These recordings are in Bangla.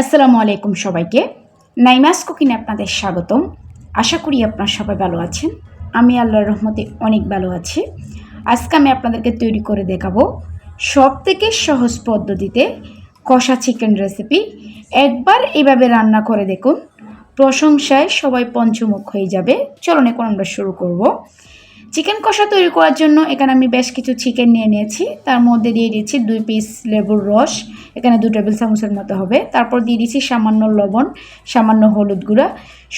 আসসালামু আলাইকুম সবাইকে। নাইমাস কুকিনে আপনাদের স্বাগতম। আশা করি আপনারা সবাই ভালো আছেন। আমি আল্লাহর রহমতে অনেক ভালো আছি। আজকে আমি আপনাদেরকে তৈরি করে দেখাবো সব থেকে সহজ পদ্ধতিতে কষা চিকেন রেসিপি একবার এভাবে রান্না করে দেখুন, প্রশংসায় সবাই পঞ্চমুখ হয়ে যাবে। চলুন এখন আমরা শুরু করব। চিকেন কষা তৈরি করার জন্য এখানে আমি বেশ কিছু চিকেন নিয়ে নিয়েছি। তার মধ্যে দিয়ে দিচ্ছি দুই পিস লেবুর রস। এখানে দু টেবিল চামচের মতো হবে। তারপর দিয়ে দিচ্ছি সামান্য লবণ, সামান্য হলুদ গুঁড়া।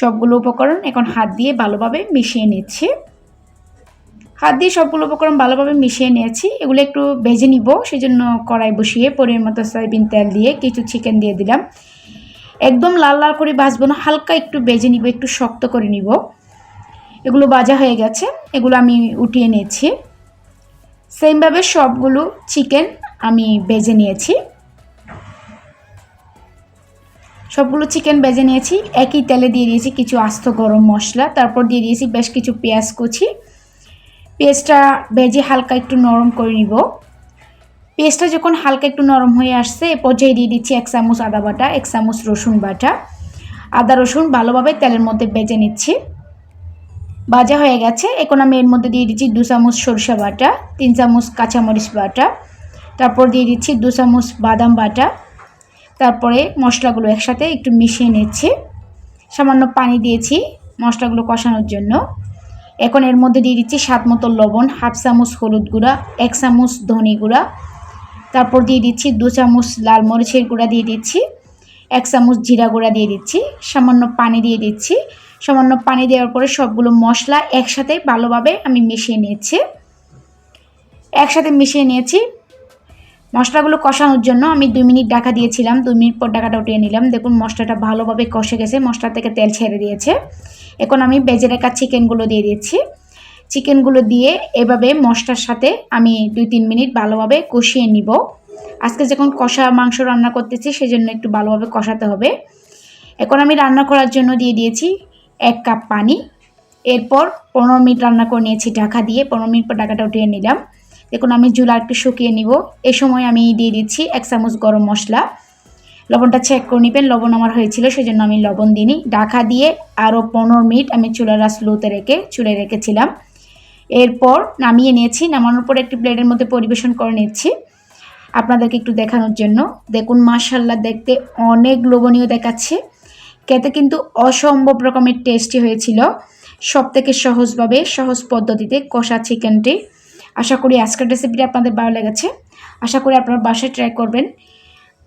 সবগুলো উপকরণ এখন হাত দিয়ে ভালোভাবে মিশিয়ে নিচ্ছি। হাত দিয়ে সবগুলো উপকরণ ভালোভাবে মিশিয়ে নিয়েছি। এগুলো একটু ভেজে নিব। সেই জন্য কড়াই বসিয়ে পরিমাণ মতো সয়াবিন তেল দিয়ে কিছু চিকেন দিয়ে দিলাম। একদম লাল লাল করে ভাজবো না, হালকা একটু ভেজে নিব, একটু শক্ত করে নিব। এগুলো ভাজা হয়ে গেছে, এগুলো আমি উঠিয়ে নিয়েছি। সেমভাবে সবগুলো চিকেন আমি বেজে নিয়েছি। সবগুলো চিকেন বেজে নিয়েছি, একই তেলে দিয়ে দিয়েছি কিছু আস্ত গরম মশলা, তারপর দিয়ে দিয়েছি বেশ কিছু পেঁয়াজ কুচি। পেঁয়াজটা ভেজে হালকা একটু নরম করে নিব। পেঁয়াজটা যখন হালকা একটু নরম হয়ে আসছে, এ পর্যায়ে দিয়ে দিচ্ছি এক চামচ আদা বাটা, এক চামচ রসুন বাটা। আদা রসুন ভালোভাবে তেলের মধ্যে বেজে নিচ্ছি। ভাজা হয়ে গেছে। এখন আমি এর মধ্যে দিয়ে দিচ্ছি দু চামচ সরষা বাটা, তিন চামচ কাঁচামরিচ বাটা, তারপর দিয়ে দিচ্ছি দু চামচ বাদাম বাটা। তারপরে মশলাগুলো একসাথে একটু মিশিয়ে নিচ্ছি। সামান্য পানি দিয়েছি মশলাগুলো কষানোর জন্য। এখন এর মধ্যে দিয়ে দিচ্ছি স্বাদ মতো লবণ, হাফ চামচ হলুদ গুঁড়া, এক চামচ ধনে গুঁড়া। তারপর দিয়ে দিচ্ছি দু চামচ লাল মরিচের গুঁড়া দিয়ে দিচ্ছি, এক চামচ জিরা গুঁড়া দিয়ে দিচ্ছি। সামান্য পানি দিয়ে দিচ্ছি। সামান্য পানি দেওয়ার পরে সবগুলো মশলা একসাথে ভালোভাবে আমি মিশিয়ে নিয়েছি। একসাথে মিশিয়ে নিয়েছি। মশলাগুলো কষানোর জন্য আমি দুই মিনিট ডাকা দিয়েছিলাম। দুই মিনিট পর ডাকাটা উঠিয়ে নিলাম। দেখুন, মশলাটা ভালোভাবে কষে গেছে। মশলা থেকে তেল ছেড়ে দিয়েছে। এখন আমি বেজে রাখা চিকেনগুলো দিয়ে দিচ্ছি। চিকেনগুলো দিয়ে এভাবে মশলার সাথে আমি দুই তিন মিনিট ভালোভাবে কষিয়ে নিব। আজকে যখন কষা মাংস রান্না করতেছি, সেজন্য একটু ভালোভাবে কষাতে হবে। এখন আমি রান্না করার জন্য দিয়ে দিয়েছি এক কাপ পানি। এরপর পনেরো মিনিট রান্না করে নিয়েছি, ঢাকা দিয়ে পনেরো মিনিট পর ঢাকাটা উঠিয়ে নিলাম। দেখুন, আমি জুলা একটু শুকিয়ে নিব। এ সময় আমি দিয়ে দিচ্ছি এক চামচ গরম মশলা। লবণটা চেক করে নেবেন, লবণ আমার হয়েছিল, সেজন্য আমি লবণ দিইনি। ঢাকা দিয়ে আরও পনেরো মিনিট আমি চুলার রাস লোতে রেখে, চুলে রেখেছিলাম। এরপর নামিয়ে নিয়েছি, নামানোর পর একটি প্লেটের মধ্যে পরিবেশন করে নিচ্ছি। আপনাদেরকে একটু দেখানোর জন্য। দেখুন মাশাল্লাহ দেখতে অনেক লোভনীয় দেখাচ্ছে। খেতে কিন্তু অসম্ভব রকমের টেস্টি হয়েছিল। সব থেকে সহজভাবে, সহজ পদ্ধতিতে কষা চিকেনটি আশা করি আজকের রেসিপিটি আপনাদের ভালো লেগেছে। আশা করি আপনারা বাসায় ট্রাই করবেন।